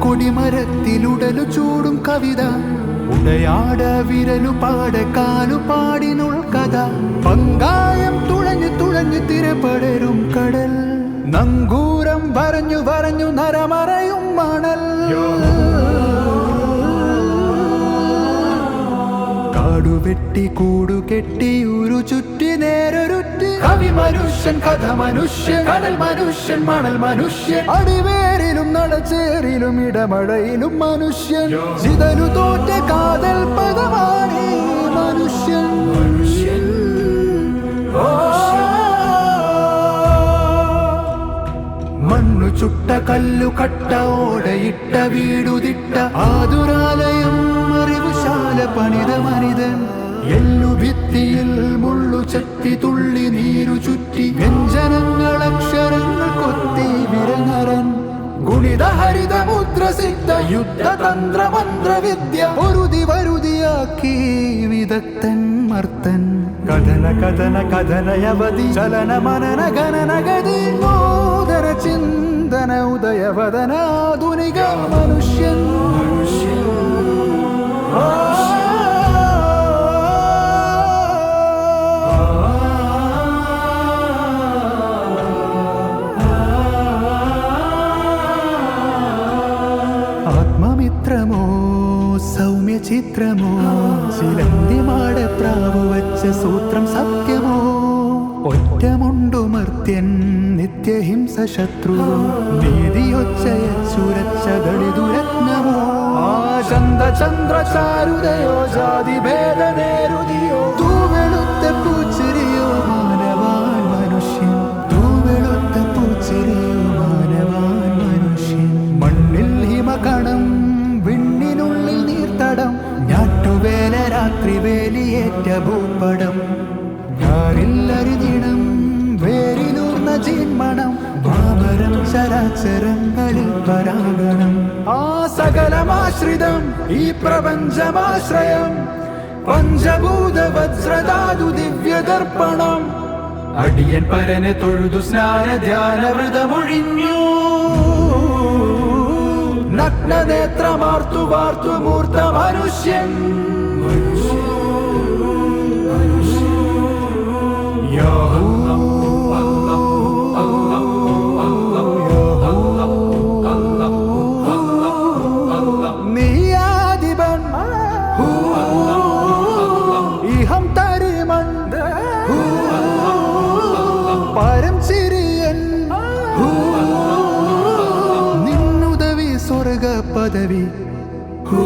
കൊടിമരത്തിലുടലു ചൂടും കവിത. ഉടയാട വിരലു പാട കാലു പാടിനുൾ കഥ. പങ്കായം തുഴഞ്ഞു തുഴഞ്ഞു തിരപടരും കടൽ. നങ്കൂരം വരഞ്ഞു വരഞ്ഞു നരമറയും മണൽ. കാടുവെട്ടി കൂടുകെട്ടി ഒരു ചുറ്റി നേരൊരുറ്റി കവി മനുഷ്യൻ കഥ മനുഷ്യൻ കടൽ മനുഷ്യൻ മണൽ മനുഷ്യൻ. അടിവേരിലും നടച്ചേറിലും ഇടമഴയിലും മനുഷ്യൻ. ചിതനു തോറ്റ കാതൽ പദമാണ് മനുഷ്യൻ. മനുഷ്യൻ മണ്ണു ചുട്ട കല്ലു കട്ട ഓടയിട്ട വീടുതിട്ട ആതുരാലയം മനിതൻ എല്ലു ഭിത്തിയിൽ മുള്ളു ചട്ടി തുള്ളി നീരു ചുറ്റി വ്യഞ്ജനങ്ങൾ അക്ഷരങ്ങൾ കൊത്തി വിരനരൻ ഗുണിത ഹരിത മുദ്ര സിദ്ധ യുദ്ധ തന്ത്ര മന്ത്രവിദ്യ ഒരുതി വരുതിയാക്കി വിദഗ്ധൻ മർത്തൻ കഥന കഥന കഥനയവതി ചലന മനന ഗണന ഗതി നൂതന ചിന്തന ഉദയവദന ആധുനിക മനുഷ്യൻ. മനുഷ്യൻ ആത്മമിത്രമോ സൗമ്യ ചിത്രമോ? ചിലന്തിമാട പ്രാവു വച്ച സൂത്രം സത്യമോ? ഒറ്റമുണ്ടു മർത്യൻ നിത്യഹിംസ ശത്രു നീതിയൊച്ചയച്ചുരച്ച ദളിതുരത്നമോ ആശന്ത ചന്ദ്ര ചാരുതയോ ജാതി ഭേദ തൂവെളുത്ത രാത്രി വേലിയേറ്റ ഭൂപടം. ഞാറില്ലരിതിണം വേരിലൂർന്ന ജീന്മണം മാമരം ചരാചരങ്ങളിൽ പരാഗണം ആ സകലമാശ്രിതം ഈ പ്രപഞ്ചമാശ്രയം പഞ്ചഭൂത വജ്രധാതു ദിവ്യദർപ്പണം. അടിയൻ പരനെ തൊഴുതു സ്നാന ധ്യാന വ്രതമൊഴിഞ്ഞു നഗ്നനേത്രമാർത്തു വാർത്തു മൂർത്ത മനുഷ്യൻ ನಿನ್ನುದವಿ ಸ್ವರ್ಗ ಪದವಿ. ಹೂ